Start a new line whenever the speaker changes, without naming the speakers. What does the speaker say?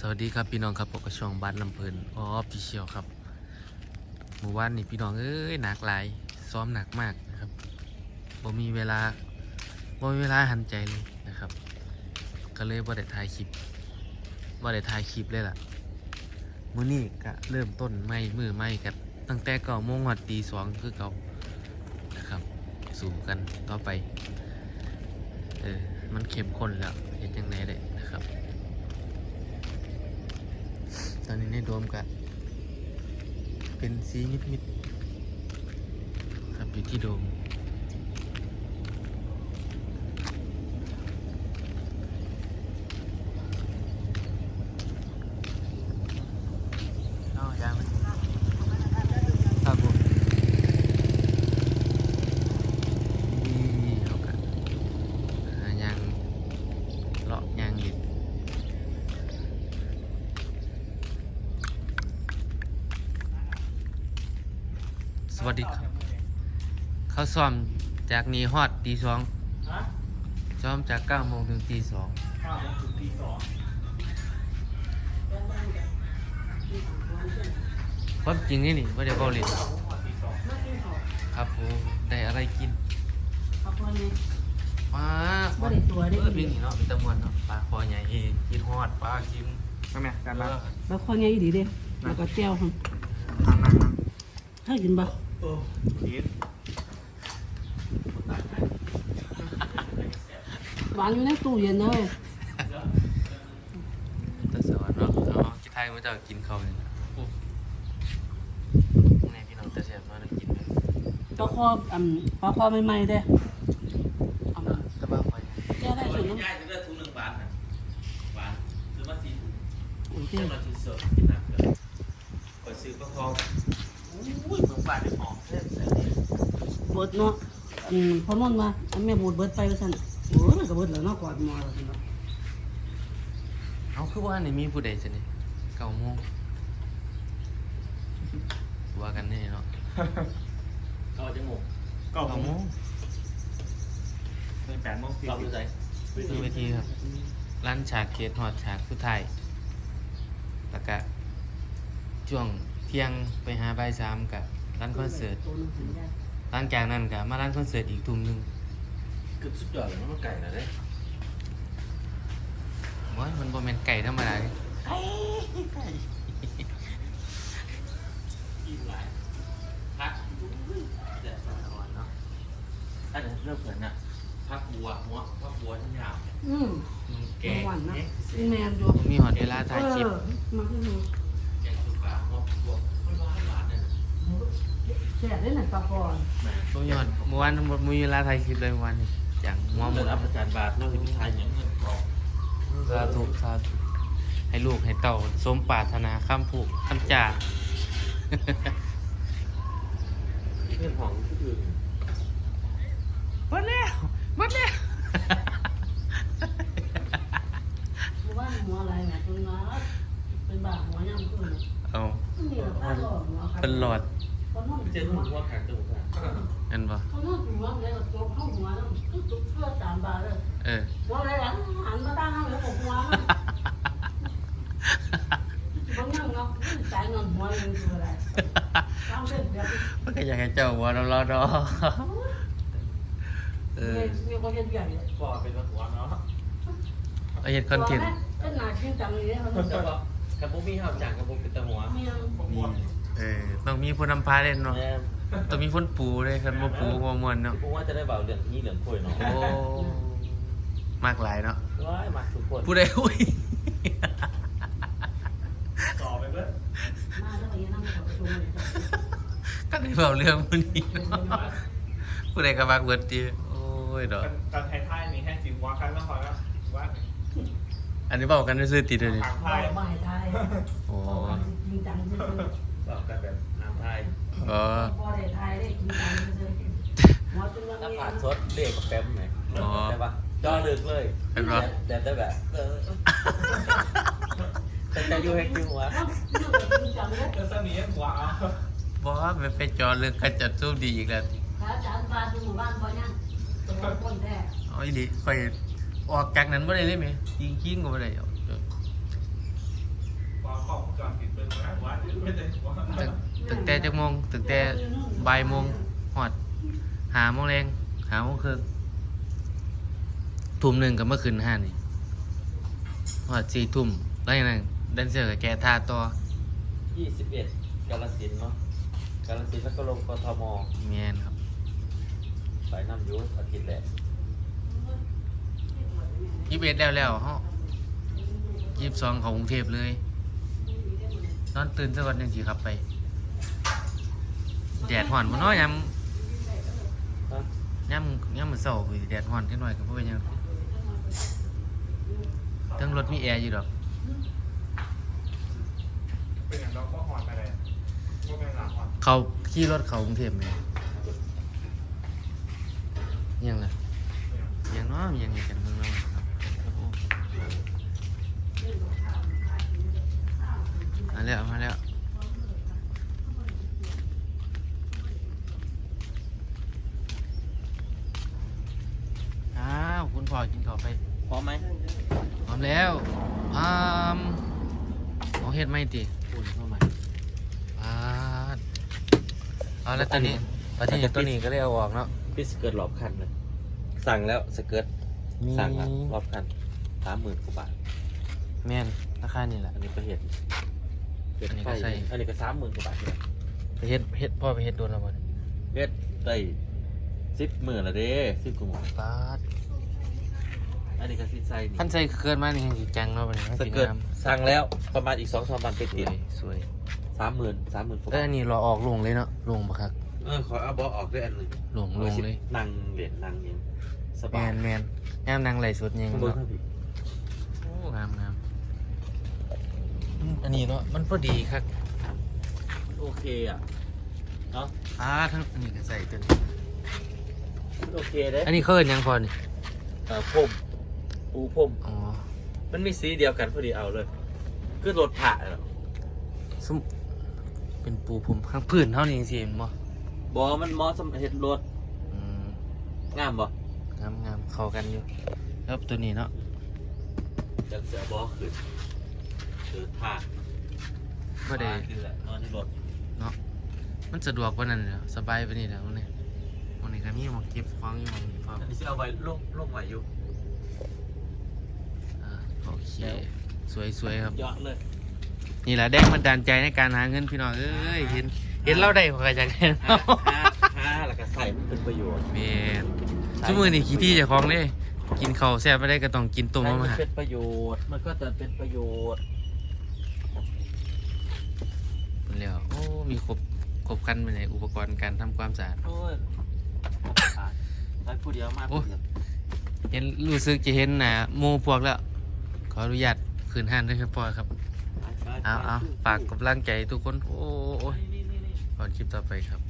สวัสดีครับพี่น้องครับปกช่องบ้านลำเพลินออฟฟิเชียลครับเมื่อวานนี่พี่น้องเอ้ยหนักหลายซ้อมหนักมากนะครับบ่มีเวลาบ่มีเวลาหันใจเลยนะครับ ก็เลยบ่ได้ถ่ายคลิปบ่ได้ถ่ายคลิปเลยล่ะมื้อนี้ก็เริ่มต้นไม่มือไม่กันตั้งแต่ก้าโมงหอดตีสองคือเก่านะครับ สู่กันต่อไปเออมันเข้มข้นแล้วเห็นยังไงได้นะครับ ตอนนี้ในโดมก็เป็นสีมิดมิดๆครับอยู่ที่โดมเอายางไหมครับผมนี่เขาก็หายางเลาะยางดิบ ส วัสดีครับ เขาซ้อมจากนี้ฮอดตีสอง
ฮะ
ซ้อมจากเก้าโมงถึงตีสอง
ข้าวโมงถึงตีสอง
ความจริงนี่นี่ไม่ได้เบาเล่น
ข้าวโมงถึงตีสอง
ครับผมได้อะไรกิน
เอาคนนี้
ปลา
บ่ได้ตัวได้
เออพี่นี่เนาะมีตะมวนเนาะปลาคอใหญ่เองกินฮอดปลากิน
ทำไมการ
เอ
บ้าน
อ
แล้วคนนี้ดีเด้แล้วก็แก้วครับ
นั่งนั่งนั่ง
ถ้ากินบ่
โอ้ชีส
วางอยู่ในตู้เย็นเลย
ตะสวรรค์เนาะเอากินไทยมันจะกินเขาเลยนะโอ้ไงพี่น้องตะเสียบมาได้กินเลย
ปลาคออ่ำปลาคอใหม่ๆเด้เอา
ตะบ้าคอย
แก้ได้สุดเนาะ
ง่ายจะได้ทุนหนึ่งบาทนะบาทซื้อมาสี่ถุง
โอเค
เจ้ามาชิ้นเสิร์ฟกินหนักเลยกดซื้อก็พอ อุ้ยเมืองบาทได้หอมเท่เสีย
เบิดเนาะอืมพอนนมาอันแม่บูดเบิดไปว่าซั่นโอ้ยก็เบิดแล้วเนาะกอดหมอแล้วซั่นเนาะ
เอาคือว่าในมีผู้ใดสินี่เก้าโมงว่ากันแน่เนาะ
ก็จะงง
เก้า
เก้า
โม
โม
ง
ง
เป็นแปดโมงสี่
เรา
สิ
ดู
บ
ใจ
คือเวทีครับร้านฉากเกตหอดฉากสุดท้ายแล้วก็ช่วง เที่ยงไปหาบ่ายสามกับร้านคอนเสิร์ต
ตัวหนึงกินได้
หลังจากนั้นก็มาร้านคอนเสิร์ตอีกทุ่มหนึ่ง
เกือบสุดยอดเลยมันไก่นะเด้
ว่ามันบ่แม่นไก่ธรรมดาเด้
ไก่ไก่กินหลายพักเดี๋ยวสะอ่อนเนาะถ้าเดี๋ยวเริ่มเผินน่ะพักบัวหัวพักบัวทั้งยาว
อืม
แก
แก
ง
หวานนะ
เนี่ย
มีแมนอยู่
ผมมีหอดเวลาถ่ายคลิป
เออมาคือ
แสบไม่หวานหวานเลยนะ
แซ่บได้หนังตะกอ
แหม
วยอดเมื่อวานผมมีเวลาไทยคลิปเลยเมื่อวานนี่อย่างมัวหม
เงิ
ด
นอัพการบาทนอกจากพิธายอย่างเงินกอง
สาธุสาธุให้ลูกให้เต่าสมปรารถนาข้ามผูกข้ามจ่า
เงินของที่อื่น
หมดแล้วหมดแล้ว
คือว่าหัวอะไรแม่ตัวน้าเป็นบาหัวย่ำขึ้น
เอา
นี่เราพาหลอด หัวครับ
เป็นหลอด
คนนอน
เจ็ด
หั
หั
ว
วขาดตัวขาด
เห็นปะ
คนนอนหัวเลยก็ตัวเข้าหัวแล้วก็ตุ๊กเพื่อสามบาทเลย
เออ
หัวอะไรหลังหันมาตั้งห้างแล้วก็หัวมันบางอย่างเนาะจ่ายเงินหัวเงินคืออะไรตามเส้นเดียว
มันก็อยากให้เจ้าหัวเราเราดอเออ
มีคนใหญ่
ก็เป็นหัวเนาะ
เอาเห็นคอนเทนต์
เป็นหนาชื่นจังเลยเขา
แต่ว่ากระปุกมีห้าวจางกระปุกเป็นตะหัว
มี
นี่ เออต้องมีผู้นำพาเล่นเนาะ
แม่
ต้องมีคนปูเลยคันบ่ปูบ่ม่วนเนาะ
ผมว่าจะได้เบาเรื่องนี้เรื่องคุยเนาะ
โอ้มากหลายเนาะ
ว้ายมาทุกคน
ผู้ใดอุ้ย
ต่อไปเพื่อน
มาแล้วก็ยังนั่งกับตัวเลย
ก็ได้เบาเรื่องมื้อนี้เนาะผู้ใดก็มักเบิดติโอ้ยดอก
การไทยไทยนี่แห้งจิ๋วว่าครั้งละครแล้วว่า
อันนี้เว้ากันซื่อๆติดเลยดิ
ทางไท
ไม่
ย
ไม่ไทย
โอ้
จริงจังจริง
บอกกันแบบน้ำไท ย
อ๋อ
พอได้ไทยได้จริงจังจริงหัวจนมัน
น้ำ
มี
ผ่านซดเรียกกับแป๊มไหมได้ปะจอลึกเลยแต่ได้แบบเออแต่จะอยู่ให้คิววะ
จริงจังเลย
เจอสนีหัวเอา
บ่ไปไปจอเรื่องกันจัดสู้ดีอีกแล้ว
พระอาจารย์พาดูหมู่บ้านพอยังตัวคนแท้
เอาอีหลีค่อยออกจากนั้นบ่ได้เลยแหมยิงคิงก็บ่ได้เอา
อของจอนปิดเปิดมาว่าไม่ได้หัว
ตึกตึกแต่จักโมงตึกแต่บ่ายโมงหอดหาโมงแรงหาโมงครึ่งทุ่มหนึ่งก็เมื่อคืนห้านี่หอดสี่ทุ่มแล้วอย่างนั้นแดนเซอร์กับแกท่าต่อ
ยี่สิบเอ็ดกาลสินธุ์เนาะกาลสินธุ์แล้วก็ลงกทม
แมนครับ
ไปน้ำอยูอาทิตย์แหละ
ยี่สิบเอ็ดแล้วแล้วเขายี่สิบสองของกรุงเทพเลย นอนตื่นสักวันหนึ่งสิครับไป แดดห่อนมันน้อยย
ฮะำ
ยำยำมือเสาร์แดดห่อนขึ้นหน่อยก็เพราะว่ายังทั้งรถมีแอร์อยู่ดอก
เป็นอย่างเราก็หอนไปเลยก็เป็นหลังหอน
เขาขี่รถเขากรุงเทพไหมยังไงยังเน้อมียังไงกันเมืองเราครับโอ้โหมา แล้วมาแล้วอ้าวคุณพ่อกินข้าวไป
พร้อมไหม
พร้อมแล้วอ้ามเอาเฮ็ดไหมติ
อุ่นเข้ามา
ปาดเอาแล้วตัวนี้แล้วทีนี้ตัวนี้ก็เลยเอาออกเนาะ
พี่สเกิร์ตรอบคันเลยสั่งแล้วสเกิร์ต
มี
สั่งแล้วรอบคันสามหมื่นกว่าบาท
แม่นราคานี่แหละ
อันนี้ก็เห็ด เห็ด
อันนี้
ไฟ
ก็ใส่
อันนี้ก็สามหมื่นกว่าบาทเนี่ย
ไปเฮ็ดเฮ็ดพ่อไปเฮ็ดโดนแล้วบ่เนี่ย
เฮ็ดได้สิบหมื่นละเด้สิบกว่าหมื่น
ปาด
อันนี้ก็สิใส่
คันใส่เกินมานี่ยังสิจังเนาะบัดนี้มัน
ส
สิ
เกิร์ต
งาม
สั่งแล้วประมาณอีกสองสามวันไป
ส
ติ
ว
ด
ยสวย
สามหมื่นสามหมื่นกว่า
เอ้ย
บาท
อันนี้เราออกลงเลยเนาะลงบ่ครับ
เออขอเอาบอออกด้วยอันหนึ่ง
ลงลงเลย
นั่งเหรียญนั่งเย็นส
แม
บาย
นแมนยามนางไหลสุดยัง
ข้างบน
เนาะ
ครับพี่
โอ้งามงาม อืมอันนี้เนาะมันพอดีครับ
โอเคอะเนาะ
อ่าทั้งอันนี้ก็ใส่ตัวนี้
โอเคเด้
อันนี้เขาเอิ้นหยังพอนี่
เออพุ่มปูพุ่ม
อ๋อ
มันมีสีเดียวกันพอดีเอาเลยคือรถผ่าเหรอ
ซุมเป็นปูผมข้างพื้นเท่านี้สิเห็นบ่
บอมันเหมาะสำหรับเห็ดรถ
อืม
งามบ่
งามงามเข้ากันอยู่แล้วตัวนี้เนาะ
จังเสือบอขึ้น คือผ่า
บ่ได้
ผ่าคือแหละนอนที่รถ
มันสะดวกกว่านั้นเหรอสบายไปนี่แหล้วนี่วันนี้ก็มีหมองเก็บของอยู่หมองนี้พร้อม
อันนี้จะเอาไว้ลงลงไว้อยู่
อ่าโอเค สวยสวยครับ
ยอดเลย
นี่แหละแดงบันดาลใจในการหาเงินพี่น้องเอ้ยเห็นเห็นเราได้ขอยจากเห็น
ห้าห้าห้าแล้วก็ใส่มันเป็นประโยชน์
แม่นชั่วมือนี่ขี้ที่เจะคล้าของเลยกินข้าวแซ่บไม่ได้ก็ต้องกินต้ม
ใส่
มา
มัน
ม่า
เป็นประโยชน์ มันก็จะเป็นประโยชน์
แล้ว โอ้ มีครบครบครันไปในอุปกรณ์การทำความสะอาด
โอ้ยผ่านใช้ผู้เดียวมาก
โอ้
ผู้เดียว
เห็นรู้สึกจะเห็นหนาโมพวกแล้ว ขออนุญาตคืนห้านด้วยครับพ่อครับ
ไปไป
เอาเอา
ขึ้น
ฝากกำลังใจทุกคน โอ้โอ้
นี่นี่นี่
ก่อนคลิปต่อไปครับ